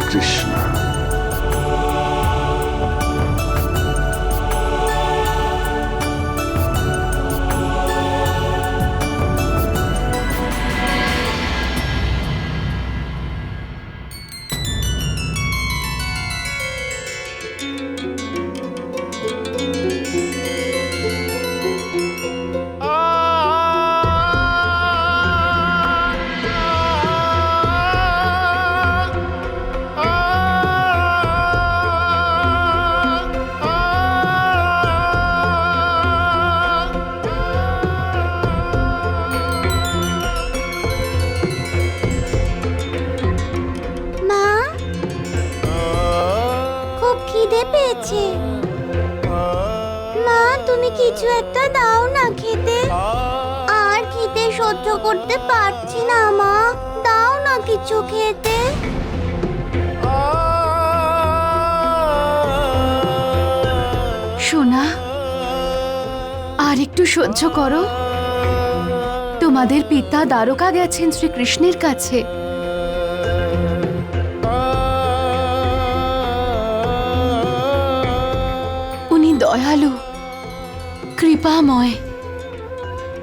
জয় আর একটু সহ্য করো। তোমাদের পিতা দ্বারকা গেছেন শ্রীকৃষ্ণের কাছে। উনি দয়ালু, কৃপাময়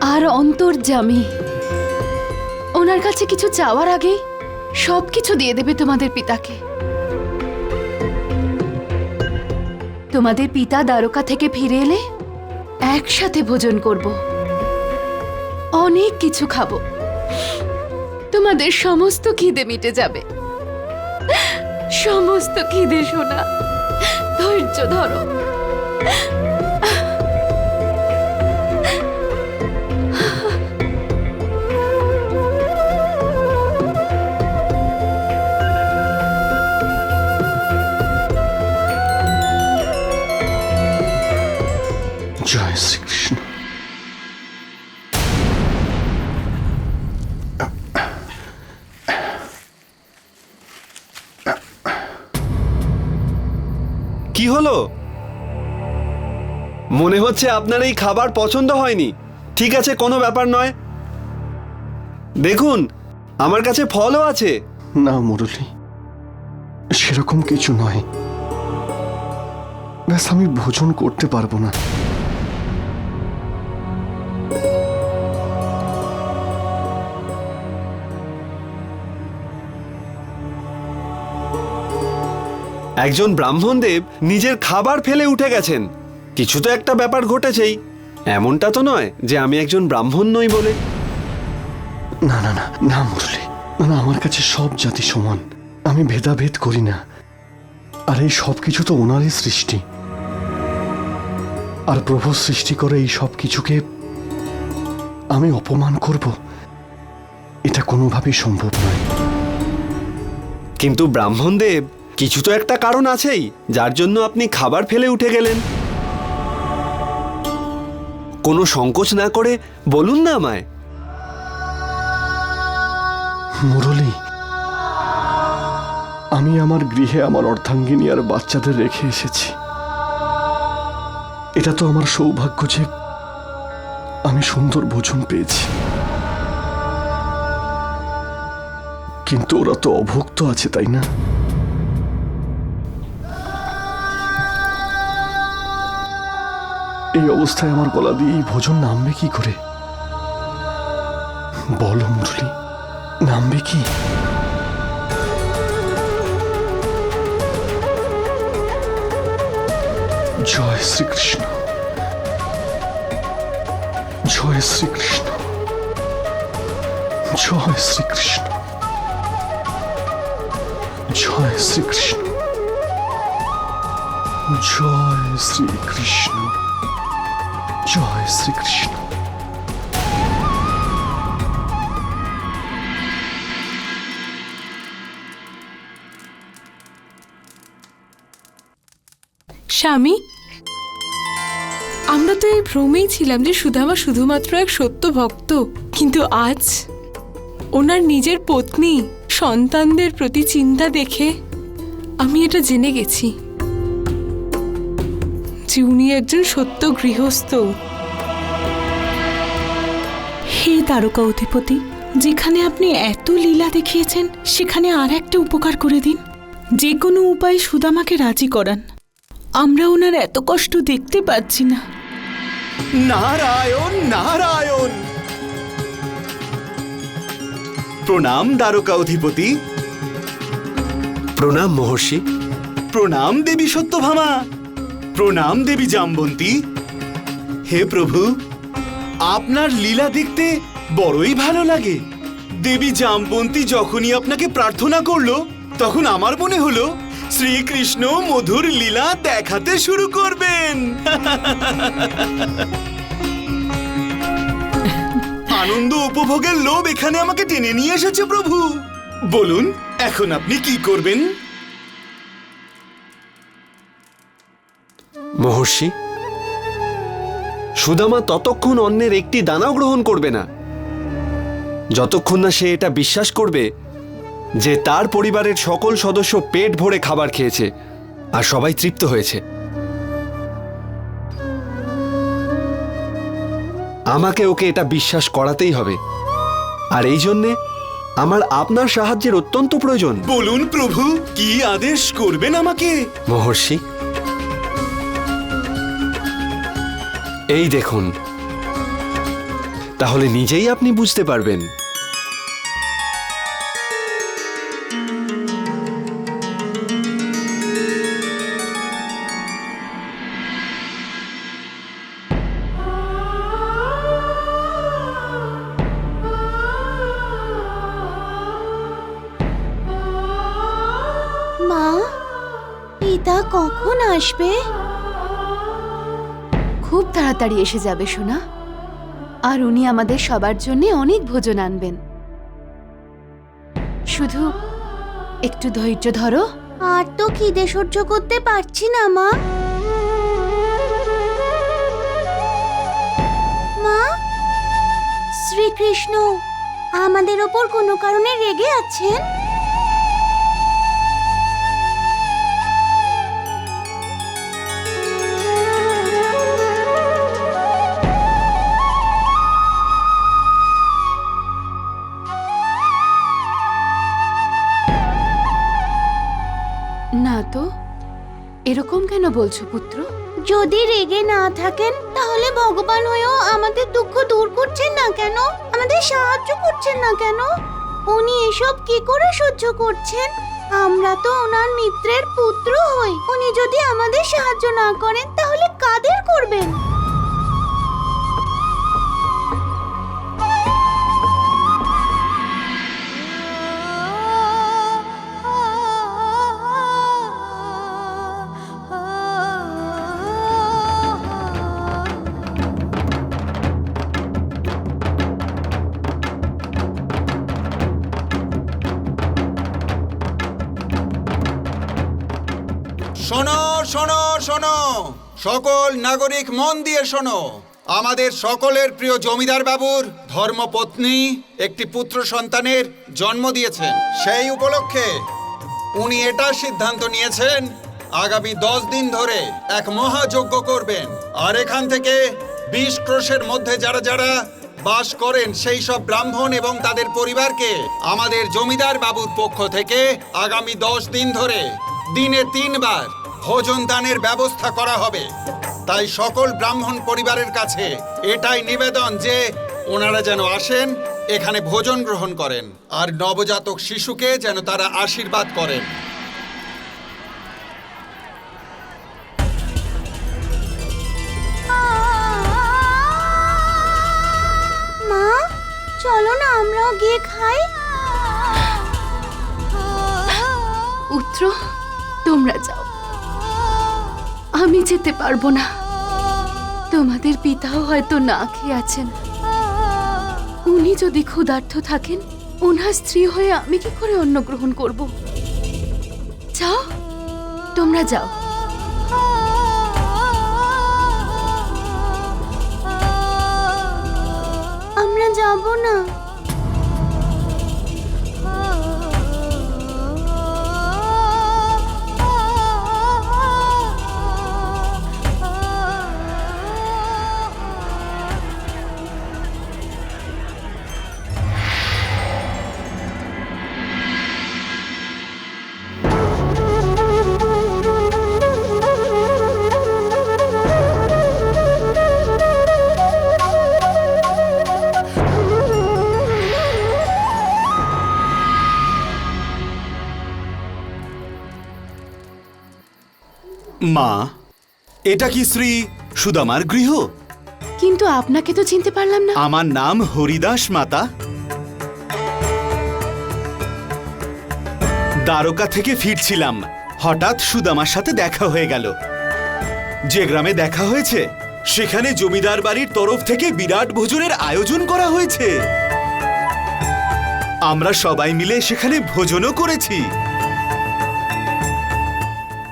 আর অন্তর্যামী। ওনার কাছে কিছু চাওয়ার আগেই সব কিছু দিয়ে দেবে তোমাদের পিতাকে। তোমাদের পিতা দ্বারকা থেকে ফিরে এলে একসাথে ভোজন করব। অনেক কিছু খাব। তোমাদের সমস্ত খিদে মিটে যাবে। সমস্ত খিদে শোনা ধৈর্য ধরো। কি হলো? মনে হচ্ছে আপনার এই খাবার পছন্দ হয়নি। ঠিক আছে, কোনো ব্যাপার নয়। দেখুন, আমার কাছে ফলও আছে। না, মুরলি, সেরকম কিছু নয়। ব্যাস, আমি ভোজন করতে পারব না। একজন ব্রাহ্মণদেব নিজের খাবার ফেলে উঠে গেছেন। কিছু তো একটা ব্যাপার ঘটেছেই। এমনটা তো নয় যে আমি একজন ব্রাহ্মণ নই বলে। না না না না মুরলি। না আমার কাছে সব জাতি সমান। আমি ভেদাভেদ করি না। আর এই সব কিছু তো ওনারই সৃষ্টি। আর প্রভু সৃষ্টি করে এই সব কিছুকে আমি অপমান করব। এটা কোনোভাবেই সম্ভব নয়। কিন্তু ব্রাহ্মণদেব কিছু তো একটা কারণ আছেই, যার জন্য আপনি খাবার ফেলে উঠে গেলেন। কোনো সংকোচ না করে বলুন না আমায়। মুরলি, আমি আমার গৃহে আমার অর্ধাঙ্গিনী আর বাচ্চাদের রেখে এসেছি। এটা তো আমার সৌভাগ্য যে আমি সুন্দর ভোজন পেয়েছি। কিন্তু ওরা তো অভুক্ত আছে, তাই না? এই অবস্থায় আমার গলা দিয়ে এই ভোজন নামবে কি করে? বলো মুরলি, নামবে কি? জয় শ্রীকৃষ্ণ। জয় শ্রীকৃষ্ণ। জয় শ্রীকৃষ্ণ। জয় শ্রীকৃষ্ণ। জয় শ্রীকৃষ্ণ। জয় শ্রীকৃষ্ণ। স্বামী, আমরা তো এই ভ্রমেই ছিলাম যে সুধামা শুধুমাত্র এক সত্য ভক্ত। কিন্তু আজ ওনার নিজের পত্নী সন্তানদের প্রতি চিন্তা দেখে আমি এটা জেনে গেছি। উনি একজন সত্য গৃহস্থ। হে তারকা অধিপতি যেখানে আপনি এত লীলা দেখিয়েছেন সেখানে আর একটা উপকার করে দিন। যে কোনো উপায়ে সুদামাকে রাজি করান। আমরা ওনার এত কষ্ট দেখতে পাচ্ছি না। নারায়ণ নারায়ণ! প্রণাম দ্বারকা অধিপতি। প্রণাম মহর্ষি। প্রণাম দেবী সত্যভামা। প্রণাম দেবী জামবন্তী। হে প্রভু, আপনার লীলা দেখতে বড়ই ভালো লাগে। দেবী জামবন্তী যখনই আপনাকে প্রার্থনা করল, তখন আমার মনে হলো, শ্রীকৃষ্ণ মধুর লীলা দেখাতে শুরু করবেন। আনন্দ উপভোগের লোভ এখানে আমাকে টেনে নিয়ে এসেছে প্রভু। বলুন, এখন আপনি কি করবেন? মহর্ষি সুদামা ততক্ষণ অন্যের একটি দানাও গ্রহণ করবে না। যতক্ষণ না সে এটা বিশ্বাস করবে যে তার পরিবারের সকল সদস্য পেট ভরে খাবার খেয়েছে আর সবাই তৃপ্ত হয়েছে। আমাকে ওকে এটা বিশ্বাস করাতেই হবে। আর এই জন্যে আমার আপনার সাহায্যের অত্যন্ত প্রয়োজন। বলুন প্রভু কি আদেশ করবেন আমাকে? মহর্ষি এই দেখুন। তাহলে নিজেই আপনি বুঝতে পারবেন। মা পিতা কখন আসবে? তাড়াতাড়ি এসে যাবে, সোনা। আর উনি আমাদের সবার জন্য অনেক ভোজন আনবেন। শুধু একটু ধৈর্য ধরো। আর তো খিদে সহ্য করতে পারছি না, মা। মা, শ্রীকৃষ্ণ, আমাদের ওপর কোনো কারণে রেগে আছেন? না তো, এরকম কেন বলছো পুত্র? যদি রেগে না থাকেন, তাহলে ভগবান হয়েও আমাদের দুঃখ দূর করছেন না কেন? আমাদের সাহায্য করছেন না কেন? উনি এসব কি করে সহ্য করছেন? আমরা তো ওনার মিত্রের পুত্র হই। উনি যদি আমাদের সাহায্য না করেন, তাহলে কাদের করবেন? শোনো শোনো শোনো। সকল নাগরিক মন দিয়ে শোনো। আমাদের সকলের প্রিয় জমিদার বাবুর ধর্মপত্নী, একটি পুত্র সন্তানের জন্ম দিয়েছেন। সেই উপলক্ষে উনি এটা সিদ্ধান্ত নিয়েছেন, আগামী দশ দিন ধরে এক মহাযজ্ঞ করবেন। আর এখান থেকে বিশ ক্রোশের মধ্যে যারা যারা বাস করেন, সেই সব ব্রাহ্মণ এবং তাদের পরিবারকে আমাদের জমিদার বাবুর পক্ষ থেকে আগামী দশ দিন ধরে দিনে তিনবার ভোজন দানের ব্যবস্থা করা হবে। তাই সকল ব্রাহ্মণ পরিবারের কাছে এটাই নিবেদন যে ওনারা যেন আসেন এখানে ভোজন গ্রহণ করেন আর নবজাতক শিশুকে যেন তারা আশীর্বাদ করেন। মা চলো না আমরাও গিয়ে খাই। পুত্র তোমরা যাও। আমি যেতে পারব না। তোমাদের পিতাও হয়তো না খেয়ে আছেন। উনি যদি ক্ষুধার্ত থাকেন, ওনার স্ত্রী হয়ে আমি কি করে অন্ন গ্রহণ করব? যাও, তোমরা যাও। আমরা যাব না। মা এটা কি শ্রী সুদামার গৃহ? কিন্তু আপনাকে তো চিনতে পারলাম না। আমার নাম হরিদাস মাতা। দ্বারকা থেকে ফিরছিলাম। হঠাৎ সুদামার সাথে দেখা হয়ে গেল। যে গ্রামে দেখা হয়েছে সেখানে জমিদার বাড়ির তরফ থেকে বিরাট ভোজনের আয়োজন করা হয়েছে। আমরা সবাই মিলে সেখানে ভোজনও করেছি।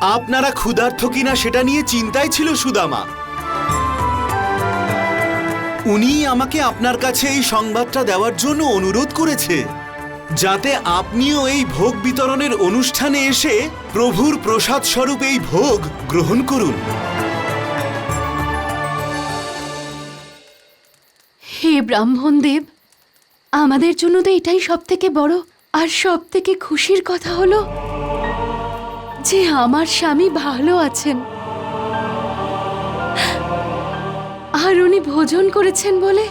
আপনারা ক্ষুধার্থ কিনা সেটা নিয়ে চিন্তায় ছিল সুদামা। উনি আমাকে আপনার কাছে এই সংবাদটা দেওয়ার জন্য অনুরোধ করেছে, যাতে আপনিও এই ভোগ বিতরণের অনুষ্ঠানে এসে প্রভুর প্রসাদ স্বরূপ এই ভোগ গ্রহণ করুন। হে ব্রাহ্মণ দেব আমাদের জন্য তো এটাই সব থেকে বড় আর সব থেকে খুশির কথা হলো। যে আমার স্বামী ভালো আছেন। আর উনি ভোজন করেছেন বলে,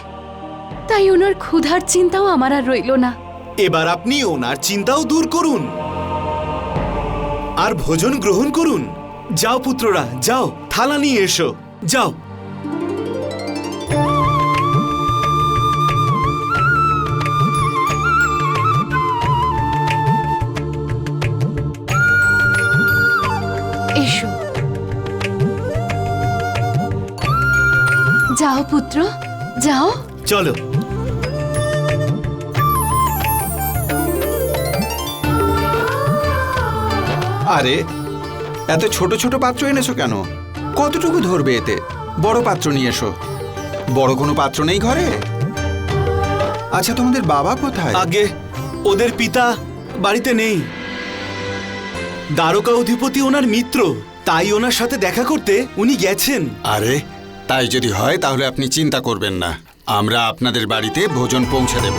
তাই ওনার ক্ষুধার চিন্তাও আমার আর রইল না। এবার আপনি ওনার চিন্তাও দূর করুন। আর ভোজন গ্রহণ করুন। যাও পুত্ররা, যাও, থালা নিয়ে এসো। যাও। পুত্র যাও। চলো। আরে এত ছোট ছোট পাত্র এনেছো কেন? কতটুকু ধরবে এতে? বড় পাত্র নিয়ে এসো। বড় কোনো পাত্র নেই ঘরে? আচ্ছা তোমাদের বাবা কোথায়? আগে ওদের পিতা বাড়িতে নেই। দ্বারকা অধিপতি ওনার মিত্র তাই ওনার সাথে দেখা করতে উনি গেছেন। আরে তাই যদি হয়, তাহলে আপনি চিন্তা করবেন না। আমরা আপনাদের বাড়িতে ভোজন পৌঁছে দেব।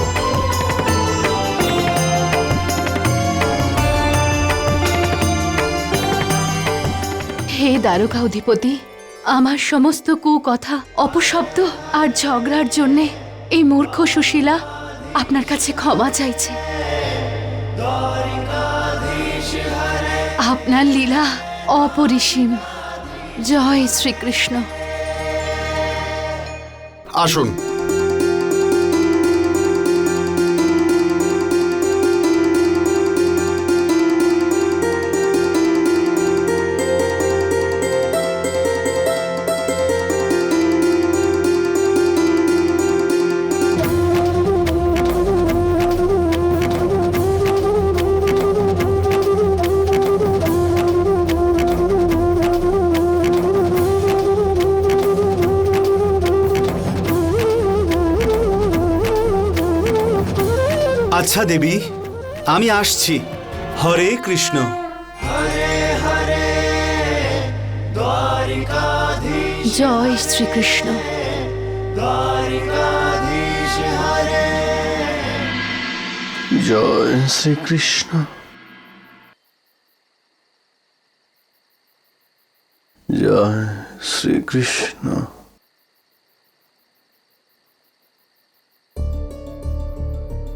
হে দ্বারকা অধিপতি, আমার সমস্ত কুকথা, অপশব্দ আর ঝগড়ার জন্যে এই মূর্খ সুশীলা আপনার কাছে ক্ষমা চাইছে। আপনার লীলা অপরিসীম। জয় শ্রীকৃষ্ণ। আসুন। আচ্ছা দেবী আমি আসছি। হরে কৃষ্ণ। জয় শ্রীকৃষ্ণ। জয় শ্রীকৃষ্ণ। জয় শ্রীকৃষ্ণ।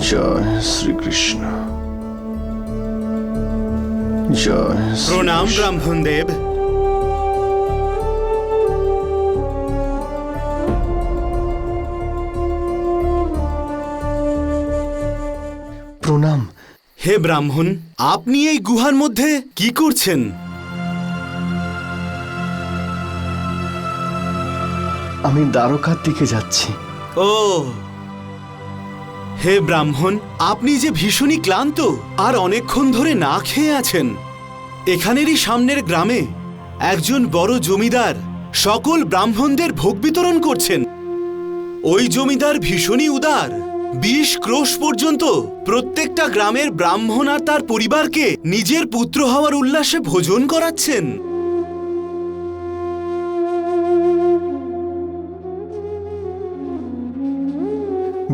জয় শ্রীকৃষ্ণ। জয় প্রণাম। ব্রাহ্মণ দেব প্রণাম। হে ব্রাহ্মণ আপনি এই গুহার মধ্যে কি করছেন? আমি দ্বারকার দিকে যাচ্ছি। ও হে ব্রাহ্মণ, আপনি যে ভীষণই ক্লান্ত আর অনেকক্ষণ ধরে না খেয়ে আছেন, এখানেরই সামনের গ্রামে একজন বড় জমিদার সকল ব্রাহ্মণদের ভোগ বিতরণ করছেন। ওই জমিদার ভীষণই উদার। বিশ ক্রোশ পর্যন্ত প্রত্যেকটা গ্রামের ব্রাহ্মণ আর তার পরিবারকে নিজের পুত্র হওয়ার উল্লাসে ভোজন করাচ্ছেন।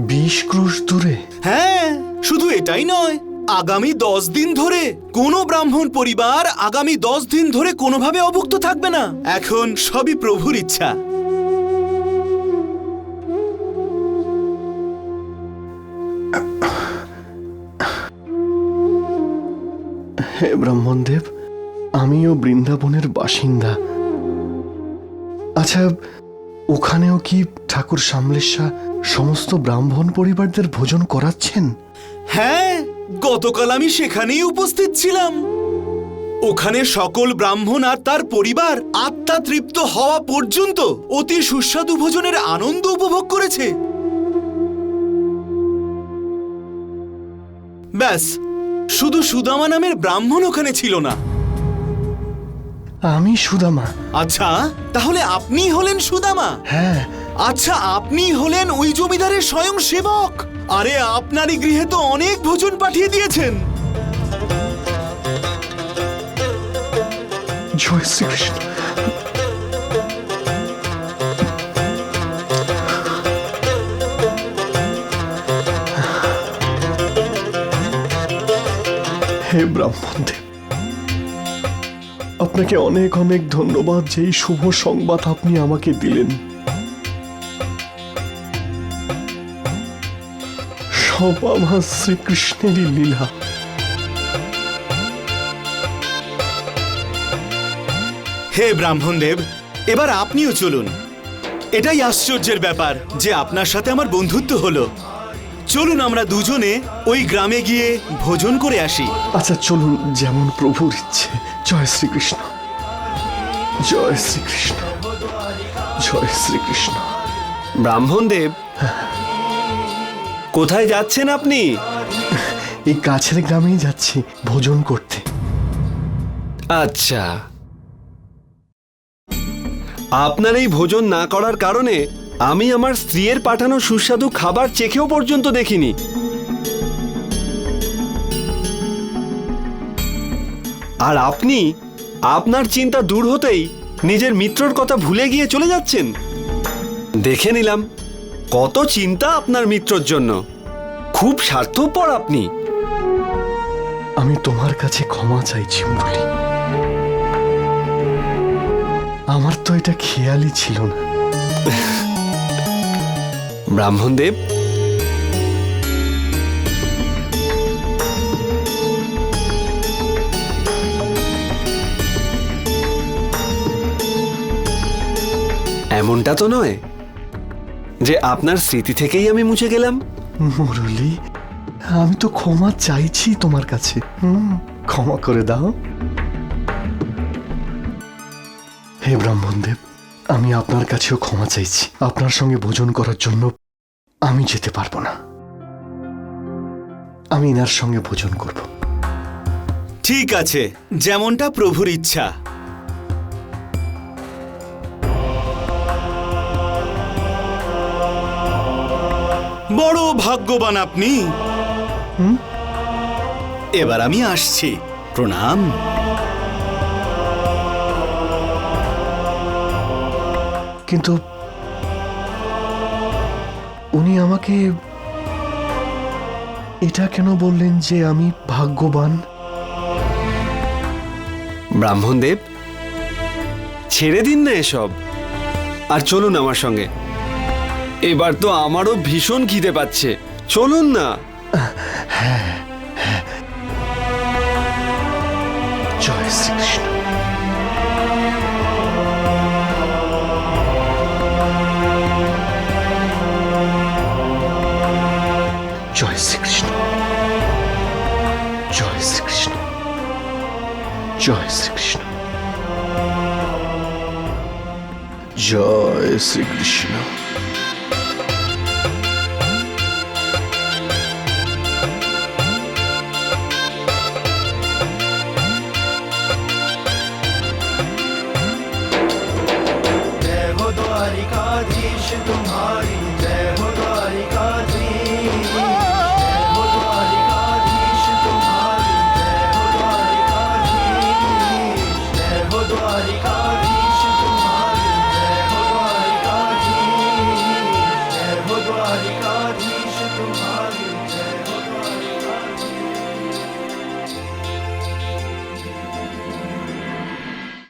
বিশ ক্রোশ দূরে। হ্যাঁ শুধু এটাই নয় আগামী দশ দিন ধরে কোনো ব্রাহ্মণ পরিবার আগামী দশ দিন ধরে কোনোভাবে অভুক্ত থাকবে না। এখন সবই প্রভুর ইচ্ছা। হে ব্রাহ্মণদেব আমিও বৃন্দাবনের বাসিন্দা। আচ্ছা ওখানেও কি ঠাকুর সামলেশা সমস্ত ব্রাহ্মণ পরিবারদের ভোজন করাচ্ছেন? হ্যাঁ গতকাল আমি সেখানেই উপস্থিত ছিলাম। ওখানে সকল ব্রাহ্মণ আর তার পরিবার আত্মা তৃপ্ত হওয়া পর্যন্ত অতি সুস্বাদু ভোজনের আনন্দ উপভোগ করেছে। ব্যাস, শুধু সুদামা নামের ব্রাহ্মণ ওখানে ছিল না আমি সুদামা। আচ্ছা তাহলে আপনি হলেন সুদামা? হ্যাঁ। আচ্ছা আপনি হলেন ওই জমিদারের স্বয়ং সেবক? আরে আপনারই গৃহে তো অনেক ভোজন পাঠিয়ে দিয়েছেন। জয় শ্রীকৃষ্ণ। হে ব্রাহ্মণদেব আপনাকে অনেক অনেক ধন্যবাদ যে এই শুভ সংবাদ আপনি আমাকে দিলেন। সব আমার শ্রীকৃষ্ণেরই লীলা। হে ব্রাহ্মণদেব এবার আপনিও চলুন। এটাই আশ্চর্যের ব্যাপার যে আপনার সাথে আমার বন্ধুত্ব হলো। চলুন আমরা দুজনে ওই গ্রামে গিয়ে ভোজন করে আসি। আচ্ছা চলুন যেমন প্রভুর ইচ্ছে। জয় শ্রীকৃষ্ণ। জয় শ্রীকৃষ্ণ জয় শ্রীকৃষ্ণ। ব্রাহ্মণদেব কোথায় যাচ্ছেন আপনি? এই কাছের গ্রামেই যাচ্ছি ভোজন করতে। আচ্ছা। আপনার এই ভোজন না করার কারণে আমি আমার স্ত্রীর পাঠানো সুস্বাদু খাবার চেখেও পর্যন্ত দেখিনি। আর আপনি আপনার চিন্তা দূর হতেই নিজের মিত্রর কথা ভুলে গিয়ে চলে যাচ্ছেন? দেখে নিলাম কত চিন্তা আপনার মিত্রর জন্য। খুব স্বার্থপর আপনি। আমি তোমার কাছে ক্ষমা চাইছি মুরলি। আমার তো এটা খেয়ালই ছিল না। ব্রাহ্মণদেব এমনটা তো নয় যে আপনার স্মৃতি থেকেই আমি মুছে গেলাম। মুরলি আমি তো ক্ষমা চাইছি তোমার কাছে। হুম, ক্ষমা করে দাও। হে ব্রাহ্মণদেব আমি আপনার কাছেও ক্ষমা চাইছি। আপনার সঙ্গে ভোজন করার জন্য আমি যেতে পারব না। আমি এনার সঙ্গে ভোজন করব। ঠিক আছে যেমনটা প্রভুর ইচ্ছা। বড় ভাগ্যবান আপনি। এবার আমি আসছি। প্রণাম। কিন্তু উনি আমাকে এটা কেন বললেন যে আমি ভাগ্যবান? ব্রাহ্মণদেব ছেড়ে দিন না এসব। আর চলুন আমার সঙ্গে। এবার তো আমারও ভীষণ খিদে পাচ্ছে। চলুন না। জয় শ্রীকৃষ্ণ। জয় শ্রীকৃষ্ণ। জয় শ্রীকৃষ্ণ। জয় শ্রীকৃষ্ণ। জয়